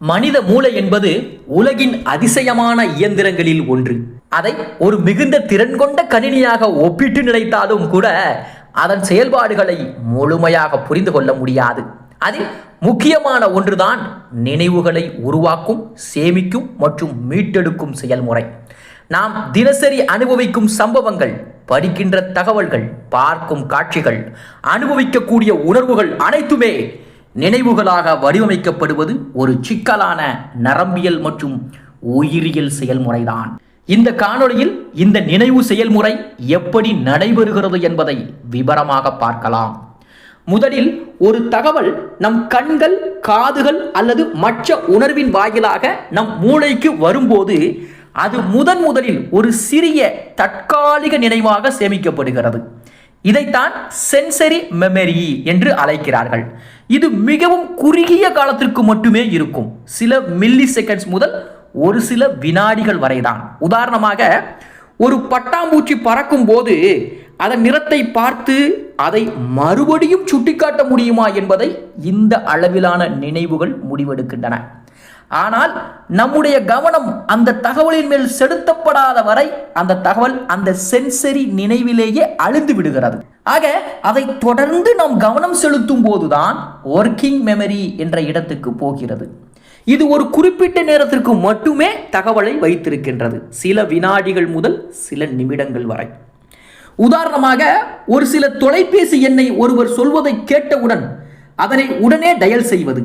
மனித மூளை என்பது உலகின் அதிசயமான இயந்திரங்களில் ஒன்று. அதை ஒரு மிகுந்த திறன் கொண்ட கணினியாக ஒப்பிட்டு நினைத்தாலும் கூட அதன் செயல்பாடுகளை முழுமையாக புரிந்து கொள்ள முடியாது. அதில் முக்கியமான ஒன்றுதான் நினைவுகளை உருவாக்கும் சேமிக்கும் மற்றும் மீட்டெடுக்கும் செயல்முறை. நாம் தினசரி அனுபவிக்கும் சம்பவங்கள் படிக்கின்ற தகவல்கள் பார்க்கும் காட்சிகள் அனுபவிக்கக்கூடிய உணர்வுகள் அனைத்துமே நினைவுகளாக வடிவமைக்கப்படுவது ஒரு சிக்கலான நரம்பியல் மற்றும் உயிரியல் செயல்முறைதான். இந்த காணொளியில் இந்த நினைவு செயல்முறை எப்படி நடைபெறுகிறது என்பதை விவரமாக பார்க்கலாம். முதலில் ஒரு தகவல் நம் கண்கள் காதுகள் அல்லது மற்ற உணர்வின் வாயிலாக நம் மூளைக்கு வரும்போது அது முதன் முதலில் ஒரு சிறிய தற்காலிக நினைவாக சேமிக்கப்படுகிறது. இதைத்தான் சென்சரி மெமரி என்று அழைக்கிறார்கள். இது மிகவும் குறுகிய காலத்திற்கு மட்டுமே இருக்கும். சில மில்லி செகண்ட்ஸ் முதல் ஒரு சில வினாடிகள் வரைதான். உதாரணமாக ஒரு பட்டாம்பூச்சி பறக்கும் போது அதன் நிறத்தை பார்த்து அதை மறுபடியும் சுட்டிக்காட்ட முடியுமா என்பதை இந்த அளவிலான நினைவுகள் முடிவெடுக்கின்றன. ஆனால் நம்முடைய கவனம் அந்த தகவலின் மேல் செலுத்தப்படாத வரை அந்த தகவல் அந்த சென்சரி நினைவிலேயே அழிந்து விடுகிறது. ஆக அதை தொடர்ந்து நாம் கவனம் செலுத்தும் போதுதான் ஒர்க்கிங் மெமரி என்ற இடத்துக்கு போகிறது. இது ஒரு குறிப்பிட்ட நேரத்திற்கு மட்டுமே தகவலை வைத்திருக்கின்றது. சில வினாடிகள் முதல் சில நிமிடங்கள் வரை. உதாரணமாக ஒரு சில தொலைபேசி எண்ணை ஒருவர் சொல்வதை கேட்டவுடன் அதனை உடனே டயல் செய்வது.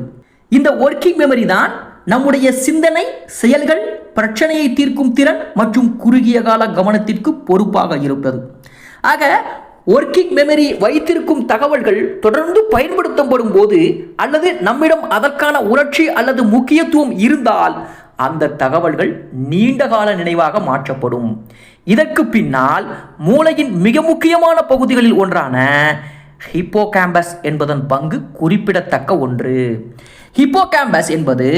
இந்த ஒர்க்கிங் மெமரி தான் நம்முடைய சிந்தனை செயல்கள் பிரச்சனையை தீர்க்கும் திறன் மற்றும் குறுகிய கால கவனத்திற்கு பொறுப்பாக இருப்பது. ஆக ஒர்க்கிங் மெமரி வைத்திருக்கும் தகவல்கள் தொடர்ந்து பயன்படுத்தப்படும் போது அல்லது நம்மிடம் அதற்கான உணர்ச்சி அல்லது முக்கியத்துவம் இருந்தால் அந்த தகவல்கள் நீண்ட கால நினைவாக மாற்றப்படும். இதற்கு பின்னால் மூளையின் மிக முக்கியமான பகுதிகளில் ஒன்றான ஹிப்போகேம்பஸ் என்பதன் பங்கு குறிப்பிடத்தக்க ஒன்று. ஹிப்போகாம்பஸ் என்பது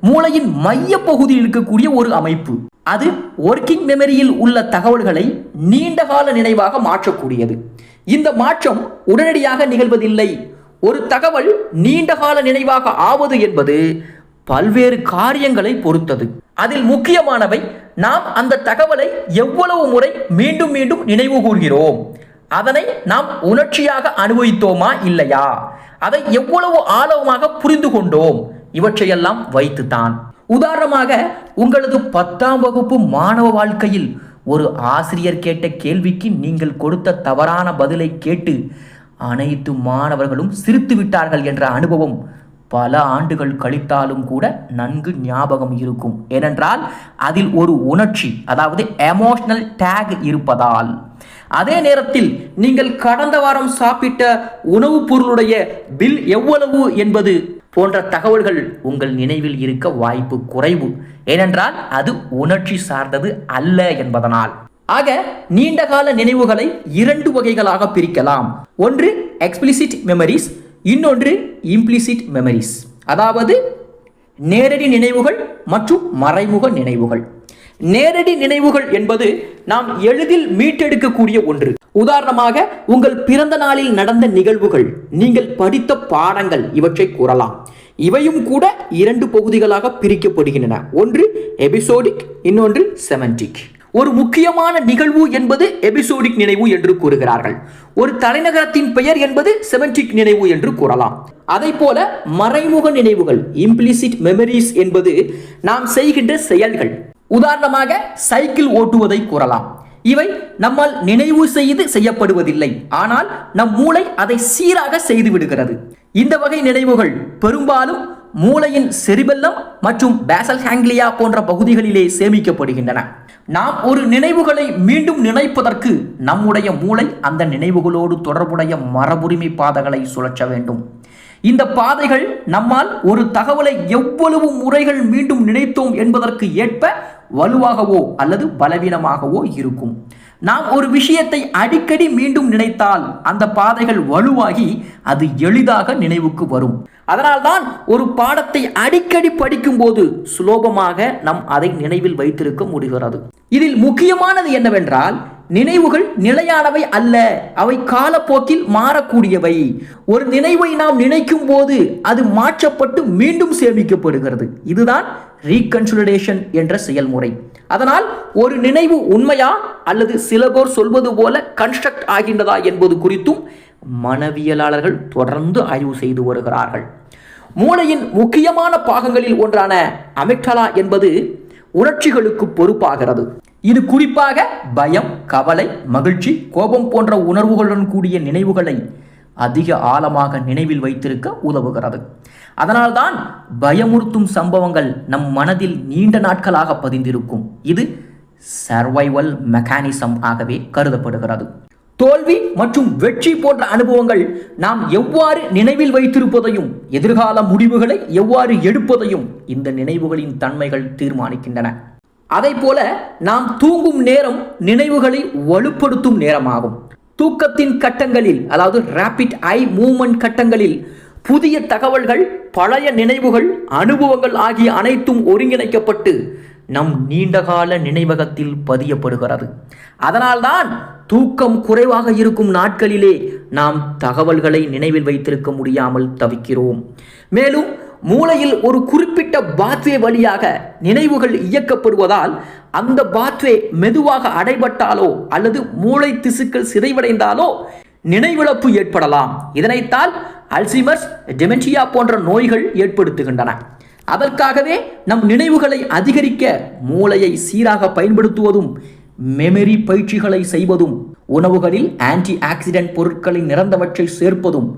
மூளையின் மைய பகுதியில் இருக்கக்கூடிய ஒரு அமைப்பு. அது ஒர்க்கிங் மெமரியில் உள்ள தகவல்களை நீண்ட கால நினைவாக மாற்றக்கூடியது. இந்த மாற்றம் உடனடியாக நிகழ்வதில்லை. ஒரு தகவல் நீண்ட கால நினைவாக ஆவது என்பது பல்வேறு காரியங்களை பொறுத்தது. அதில் முக்கியமானவை நாம் அந்த தகவலை எவ்வளவு முறை மீண்டும் மீண்டும் நினைவு கூர்கிறோம்? அதனை நாம் உணர்ச்சியாக அனுபவித்தோமா இல்லையா? அதை எவ்வளவு ஆழமாக புரிந்து கொண்டோம்? இவற்றையெல்லாம் வைத்துத்தான். உதாரணமாக உங்களது பத்தாம் வகுப்பு மாணவ வாழ்க்கையில் ஒரு ஆசிரியர் கேட்ட கேள்விக்கு நீங்கள் கொடுத்த தவறான பதிலை கேட்டு அனைத்து மாணவர்களும் சிரித்து விட்டார்கள் என்ற அனுபவம் பல ஆண்டுகள் கழித்தாலும் கூட நன்கு ஞாபகம் இருக்கும். ஏனென்றால் அதில் ஒரு உணர்ச்சி அதாவது எமோஷனல் டேக் இருப்பதால். அதே நேரத்தில் நீங்கள் கடந்த வாரம் சாப்பிட்ட உணவுப் பொருளுடைய பில் எவ்வளவு என்பது போன்ற தகவல்கள் உங்கள் நினைவில் இருக்க வாய்ப்பு குறைவு. ஏனென்றால் அது உணர்ச்சி சார்ந்தது அல்ல என்பதனால். ஆக நீண்டகால நினைவுகளை இரண்டு வகைகளாக பிரிக்கலாம். ஒன்று எக்ஸ்பிளிசிட் மெமரிஸ் இன்னொன்று இம்ப்ளிசிட் மெமரிஸ் அதாவது நேரடி நினைவுகள் மற்றும் மறைமுக நினைவுகள். நேரடி நினைவுகள் என்பது நாம் எளிதில் மீட்டெடுக்கக்கூடிய ஒன்று. உதாரணமாக உங்கள் பிறந்த நாளில் நடந்த நிகழ்வுகள். நீங்கள் படித்த பாடங்கள் இவற்றை கூறலாம். இவையும் கூட இரண்டு பகுதிகளாக பிரிக்கப்படுகின்றன. ஒன்று எபிசோடிக் இன்னொன்று செமண்டிக் ஒரு முக்கியமான நிகழ்வு என்பது எபிசோடிக் நினைவு என்று கூறுகிறார்கள். ஒரு தலைநகரத்தின் பெயர் என்பது செமண்டிக் நினைவு என்று கூறலாம். அதை போல மறைமுக நினைவுகள் இம்ப்ளிசிட் மெமரிஸ் என்பது நாம் செய்கின்ற செயல்கள் உதாரணமாக சைக்கிள் ஓட்டுவதை கூறலாம். இவை நம்மால் நினைவு செய்து செய்யப்படுவதில்லை. ஆனால் நம் மூளை அதை சீராக செய்து விடுகிறது. இந்த வகை நினைவுகள் பெரும்பாலும் மூளையின் செரிபெல்லம் மற்றும் பேசல் ஹாங்லியா போன்ற பகுதிகளிலே சேமிக்கப்படுகின்றன. நாம் ஒரு நினைவுகளை மீண்டும் நினைப்பதற்கு நம்முடைய மூளை அந்த நினைவுகளோடு தொடர்புடைய மரபுரிமை பாதைகளை சுழற்ற வேண்டும். இந்த பாதைகள் நம்மால் ஒரு தகவலை எவ்வளவு முறைகள் மீண்டும் நினைத்தோம் என்பதற்கு ஏற்ப வலுவாகவோ அல்லது பலவீனமாகவோ இருக்கும். நாம் ஒரு விஷயத்தை அடிக்கடி மீண்டும் நினைத்தால் அந்த பாதைகள் வலுவாகி அது எளிதாக நினைவுக்கு வரும். அதனால்தான் ஒரு பாடத்தை அடிக்கடி படிக்கும்போது சுலோபமாக நம் அதை நினைவில் வைத்திருக்க முடிகிறது. இதில் முக்கியமானது என்னவென்றால் நினைவுகள் நிலையானவை அல்ல அவை காலப்போக்கில் மாறக்கூடியவை. ஒரு நினைவை நாம் நினைக்கும் போது அது மாற்றப்பட்டு மீண்டும் சேமிக்கப்படுகிறது. இதுதான் ரீகன்சுலேஷன் என்ற செயல்முறை. அதனால் ஒரு நினைவு உண்மையா அல்லது சிலகோர் சொல்வது போல கன்ஸ்ட்ரக்ட் ஆகின்றதா என்பது குறித்தும் மனவியலாளர்கள் தொடர்ந்து ஆய்வு செய்து வருகிறார்கள். மூளையின் முக்கியமான பாகங்களில் ஒன்றான அமிக்டலா என்பது உணர்ச்சிகளுக்கு பொறுப்பாகிறது. இது குறிப்பாக பயம் கவலை மகிழ்ச்சி கோபம் போன்ற உணர்வுகளுடன் கூடிய நினைவுகளை அதிக ஆழமாக நினைவில் வைத்திருக்க உதவுகிறது. அதனால்தான் பயமுறுத்தும் சம்பவங்கள் நம் மனதில் நீண்ட நாட்களாக பதிந்திருக்கும். இது சர்வைவல் மெக்கானிசம் ஆகவே கருதப்படுகிறது. தோல்வி மற்றும் வெற்றி போன்ற அனுபவங்கள் நாம் எவ்வாறு நினைவில் வைத்திருப்பதையும் எதிர்கால முடிவுகளை எவ்வாறு எடுப்பதையும் இந்த நினைவுகளின் தன்மைகள் தீர்மானிக்கின்றன. அதை போல நாம் தூங்கும் நேரம் நினைவுகளை வலுப்படுத்தும் நேரமாகும். தூக்கத்தின் கட்டங்களில் அதாவது ரேபிட் ஐ மூவ்மெண்ட் கட்டங்களில் புதிய தகவல்கள் பழைய நினைவுகள் அனுபவங்கள் ஆகிய அனைத்தும் ஒருங்கிணைக்கப்பட்டு நம் நீண்டகால நினைவகத்தில் பதியப்படுகிறது. அதனால்தான் தூக்கம் குறைவாக இருக்கும் நாட்களிலே நாம் தகவல்களை நினைவில் வைத்திருக்க முடியாமல் தவிக்கிறோம். மேலும் மூளையில் ஒரு குறிப்பிட்ட பாத்வே வழியாக நினைவுகள் இயக்கப்படுவதால் அந்த பாத்வே மெதுவாக அடைபட்டாலோ அல்லது மூளை திசுக்கள் சிதைவடைந்தாலோ நினைவிழப்பு ஏற்படலாம். இதனைத்தால் அல்சிமர்ஸ் டெமென்ஷியா போன்ற நோய்கள் ஏற்படுத்துகின்றன. அதற்காகவே நம் நினைவுகளை அதிகரிக்க மூளையை சீராக பயன்படுத்துவதும் மெமரி பயிற்சிகளை செய்வதும் உணவுகளில் ஆன்டி ஆக்சிடென்ட் பொருட்களை நிறந்தவற்றை சேர்ப்பதும்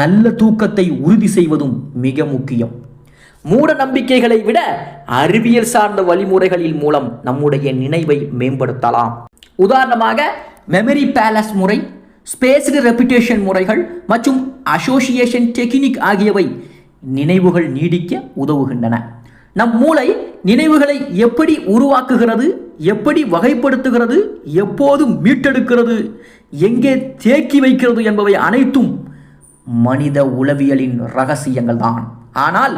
நல்ல தூக்கத்தை உறுதி செய்வதும் மிக முக்கியம். மூட நம்பிக்கைகளை விட அறிவியல் சார்ந்த வழிமுறைகளின் மூலம் நம்முடைய நினைவை மேம்படுத்தலாம். உதாரணமாக மெமரி பேலஸ் முறை ஸ்பேஸ்டு ரெப்புடேஷன் முறைகள் மற்றும் அசோசியேஷன் டெக்னிக் ஆகியவை நினைவுகள் நீடிக்க உதவுகின்றன. நம் மூளை நினைவுகளை எப்படி உருவாக்குகிறது எப்படி வகைப்படுத்துகிறது எப்போது மீட்டெடுக்கிறது எங்கே தேக்கி வைக்கிறது என்பவை அனைத்தும் மனித உளவியலின் ரகசியங்கள் தான் ஆனால்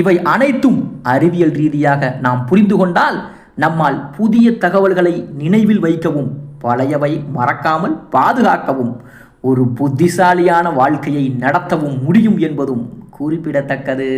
இவை அனைத்தும் அறிவியல் ரீதியாக நாம் புரிந்து கொண்டால் நம்மால் புதிய தகவல்களை நினைவில் வைக்கவும் பழையவை மறக்காமல் பாதுகாக்கவும் ஒரு புத்திசாலியான வாழ்க்கையை நடத்தவும் முடியும் என்பதும் குறிப்பிடத்தக்கது.